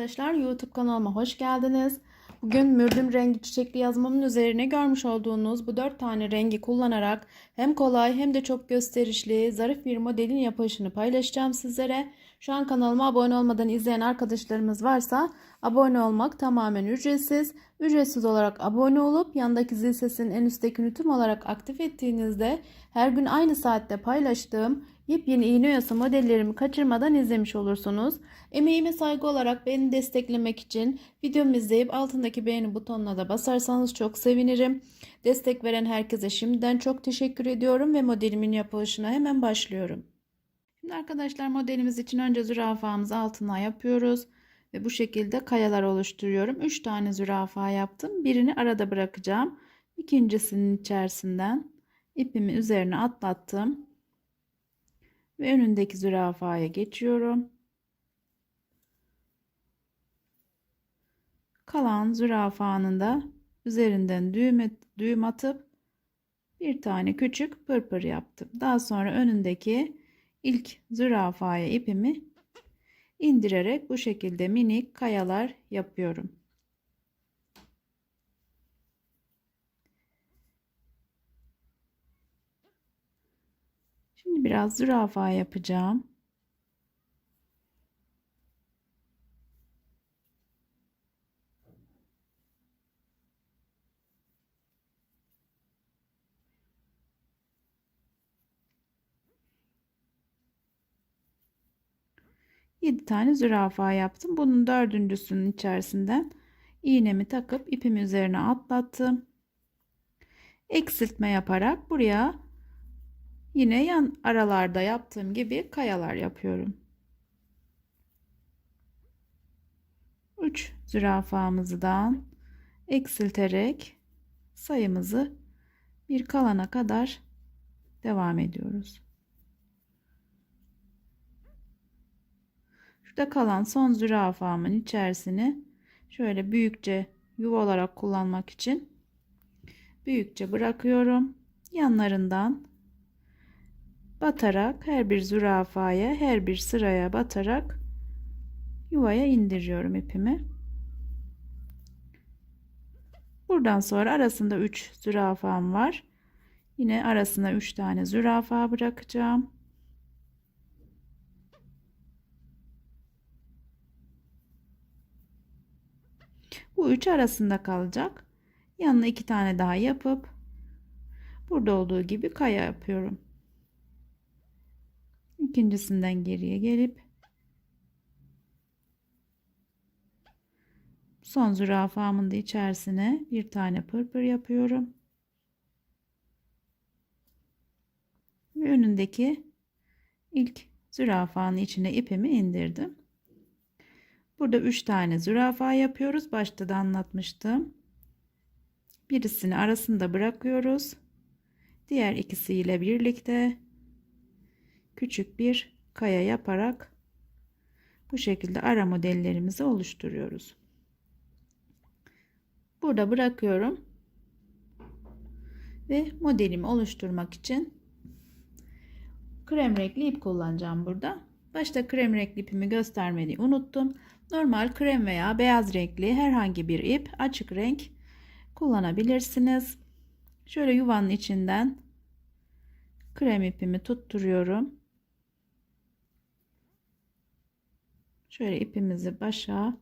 arkadaşlar YouTube kanalıma hoş geldiniz. Bugün mürdüm rengi çiçekli yazmamın üzerine görmüş olduğunuz bu dört tane rengi kullanarak hem kolay hem de çok gösterişli zarif bir modelin yapılışını paylaşacağım sizlere. Şu an kanalıma abone olmadan izleyen arkadaşlarımız varsa abone olmak tamamen ücretsiz. Ücretsiz olarak abone olup yandaki zil sesinin en üsttekini tüm olarak aktif ettiğinizde her gün aynı saatte paylaştığım yepyeni iğne oyası modellerimi kaçırmadan izlemiş olursunuz. Emeğime saygı olarak beni desteklemek için videomu izleyip altındaki beğeni butonuna da basarsanız çok sevinirim. Destek veren herkese şimdiden çok teşekkür ediyorum ve modelimin yapılışına hemen başlıyorum. Şimdi arkadaşlar modelimiz için önce zürafamızı altına yapıyoruz ve bu şekilde kayalar oluşturuyorum. 3 tane zürafa yaptım. Birini arada bırakacağım. İkincisinin içerisinden ipimi üzerine atlattım. Ve önündeki zürafaya geçiyorum. Kalan zürafanın da üzerinden düğüm, düğüm atıp bir tane küçük pırpır yaptım. Daha sonra önündeki ilk zürafaya ipimi indirerek bu şekilde minik kayalar yapıyorum. Şimdi biraz zürafa yapacağım. Yedi tane zürafa yaptım. Bunun dördüncüsünün içerisinden iğnemi takıp ipimi üzerine atlattım. Eksiltme yaparak buraya Yine yan aralarda yaptığım gibi kayalar yapıyorum. 3 zürafamızdan eksilterek sayımızı bir kalana kadar devam ediyoruz. Şurada kalan son zürafamın içerisini şöyle büyükçe yuva olarak kullanmak için büyükçe bırakıyorum. Yanlarından batarak her bir zürafaya her bir sıraya batarak yuvaya indiriyorum ipimi. Buradan sonra arasında 3 zürafam var. Yine arasına 3 tane zürafa bırakacağım. Bu üç arasında kalacak. Yanına iki tane daha yapıp burada olduğu gibi kaya yapıyorum ikincisinden geriye gelip son zürafamın da içerisine bir tane pırpır yapıyorum. Ve önündeki ilk zürafanın içine ipimi indirdim. Burada 3 tane zürafa yapıyoruz. Başta da anlatmıştım. Birisini arasında bırakıyoruz. Diğer ikisiyle birlikte küçük bir kaya yaparak bu şekilde ara modellerimizi oluşturuyoruz. Burada bırakıyorum. Ve modelimi oluşturmak için krem renkli ip kullanacağım burada. Başta krem renkli ipimi göstermeyi unuttum. Normal krem veya beyaz renkli herhangi bir ip açık renk kullanabilirsiniz. Şöyle yuvanın içinden krem ipimi tutturuyorum. Şöyle ipimizi başa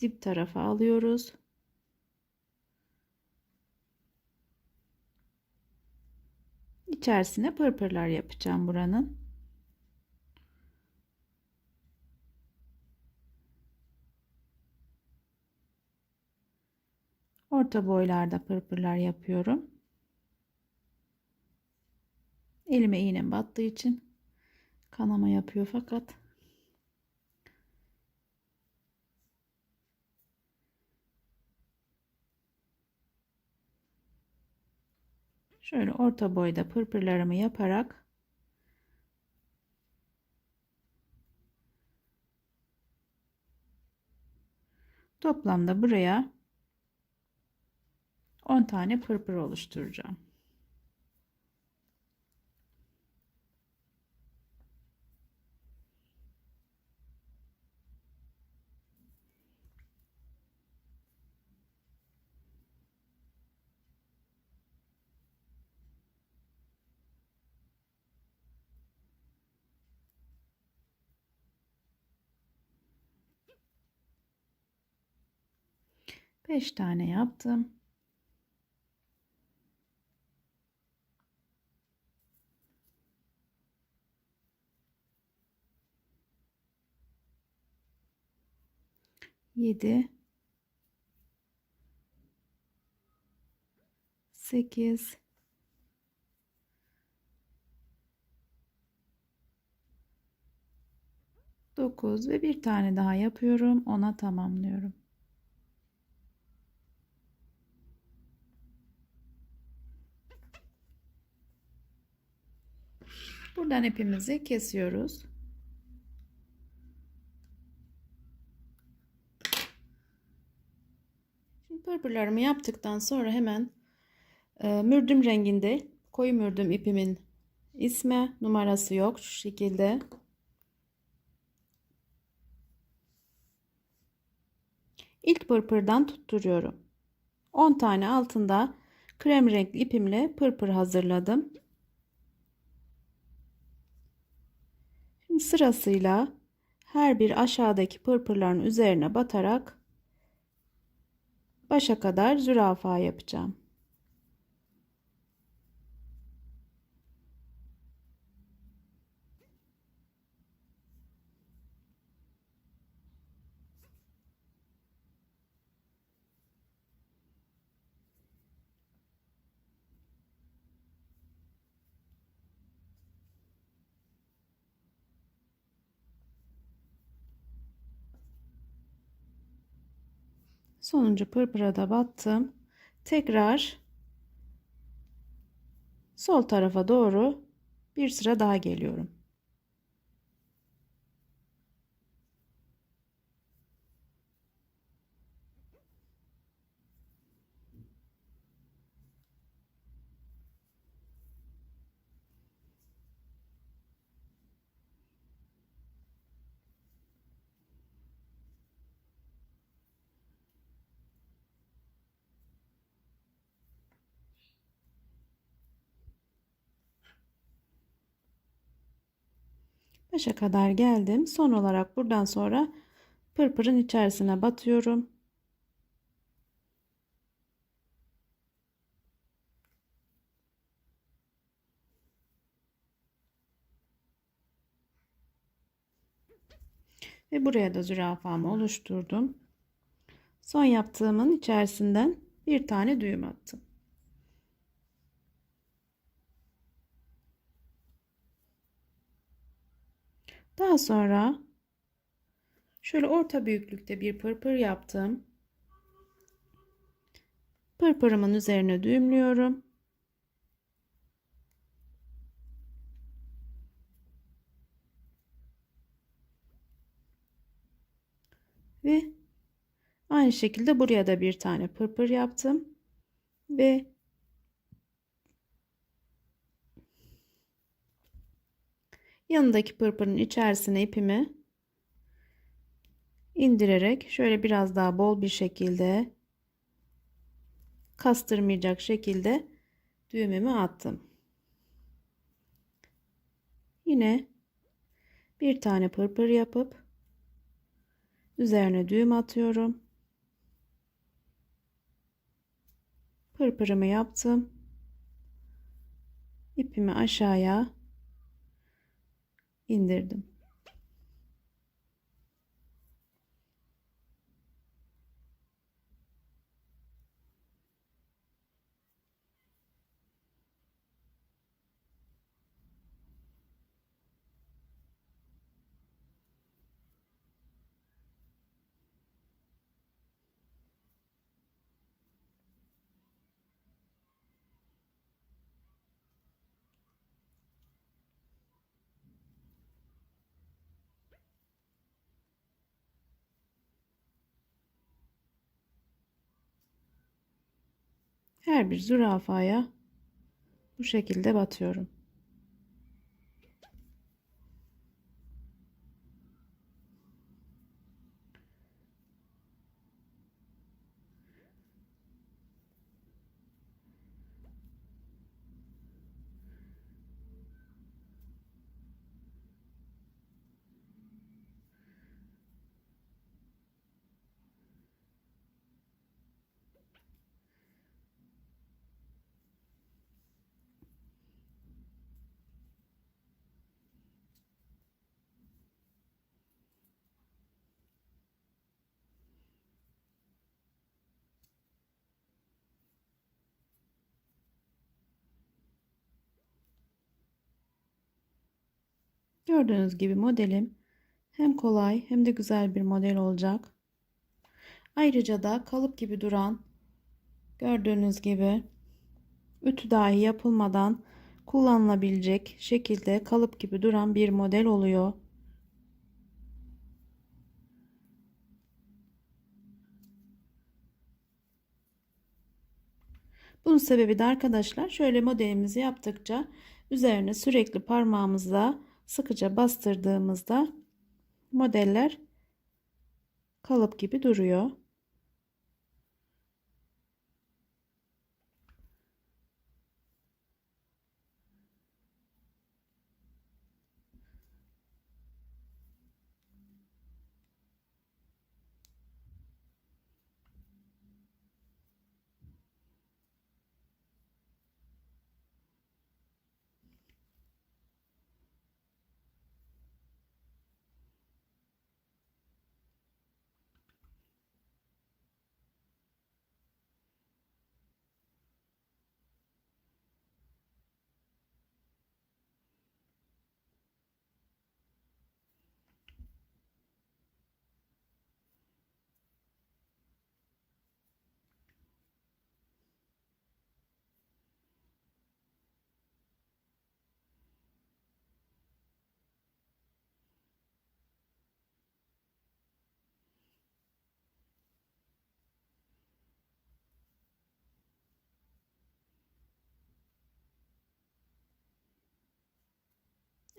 dip tarafa alıyoruz. İçerisine pırpırlar yapacağım buranın. Orta boylarda pırpırlar yapıyorum. Elime iğnem battığı için kanama yapıyor fakat Şöyle orta boyda pırpırlarımı yaparak toplamda buraya 10 tane pırpır oluşturacağım. Beş tane yaptım. Yedi, sekiz, dokuz ve bir tane daha yapıyorum. Ona tamamlıyorum. Buradan ipimizi kesiyoruz. Şimdi pırpırlarımı yaptıktan sonra hemen e, mürdüm renginde koyu mürdüm ipimin ismi numarası yok şu şekilde. İlk pırpırdan tutturuyorum. 10 tane altında krem renkli ipimle pırpır hazırladım. Şimdi sırasıyla her bir aşağıdaki pırpırların üzerine batarak başa kadar zürafa yapacağım. Sonuncu pırpıra da battım. Tekrar sol tarafa doğru bir sıra daha geliyorum. Başa kadar geldim. Son olarak buradan sonra pırpırın içerisine batıyorum. Ve buraya da zürafamı oluşturdum. Son yaptığımın içerisinden bir tane düğüm attım. Daha sonra şöyle orta büyüklükte bir pırpır yaptım. Pırpırımın üzerine düğümlüyorum. Ve aynı şekilde buraya da bir tane pırpır yaptım. Ve yanındaki pırpırın içerisine ipimi indirerek şöyle biraz daha bol bir şekilde kastırmayacak şekilde düğümümü attım. Yine bir tane pırpır yapıp üzerine düğüm atıyorum. Pırpırımı yaptım. İpimi aşağıya indirdim. Her bir zürafaya bu şekilde batıyorum. Gördüğünüz gibi modelim hem kolay hem de güzel bir model olacak. Ayrıca da kalıp gibi duran gördüğünüz gibi ütü dahi yapılmadan kullanılabilecek şekilde kalıp gibi duran bir model oluyor. Bunun sebebi de arkadaşlar şöyle modelimizi yaptıkça üzerine sürekli parmağımızla sıkıca bastırdığımızda modeller kalıp gibi duruyor.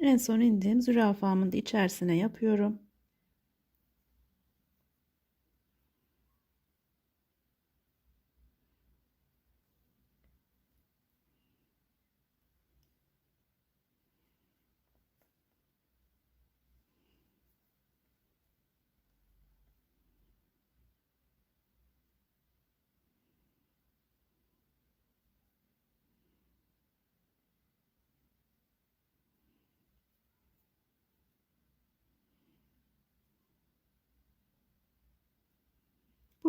En son indiğim zürafamın da içerisine yapıyorum.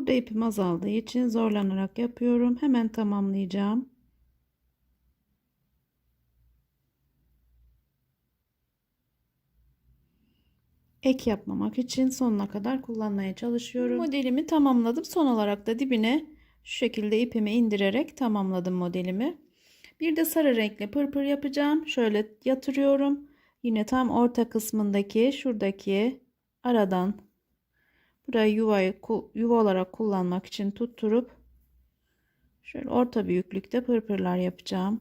Burada ipim azaldığı için zorlanarak yapıyorum. Hemen tamamlayacağım. Ek yapmamak için sonuna kadar kullanmaya çalışıyorum. Modelimi tamamladım. Son olarak da dibine şu şekilde ipimi indirerek tamamladım modelimi. Bir de sarı renkli pırpır yapacağım. Şöyle yatırıyorum. Yine tam orta kısmındaki şuradaki aradan burayı yuvayı yuva olarak kullanmak için tutturup şöyle orta büyüklükte pırpırlar yapacağım.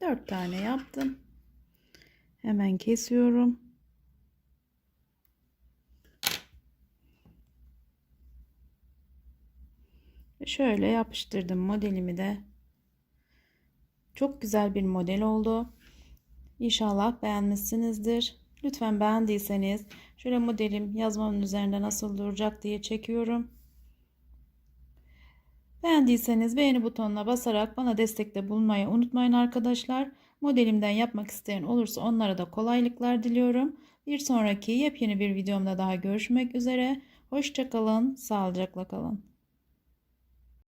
Dört tane yaptım. Hemen kesiyorum. Şöyle yapıştırdım modelimi de. Çok güzel bir model oldu. İnşallah beğenmişsinizdir. Lütfen beğendiyseniz şöyle modelim yazmamın üzerinde nasıl duracak diye çekiyorum. Beğendiyseniz beğeni butonuna basarak bana destekte bulunmayı unutmayın arkadaşlar. Modelimden yapmak isteyen olursa onlara da kolaylıklar diliyorum. Bir sonraki yepyeni bir videomda daha görüşmek üzere. Hoşçakalın, sağlıcakla kalın.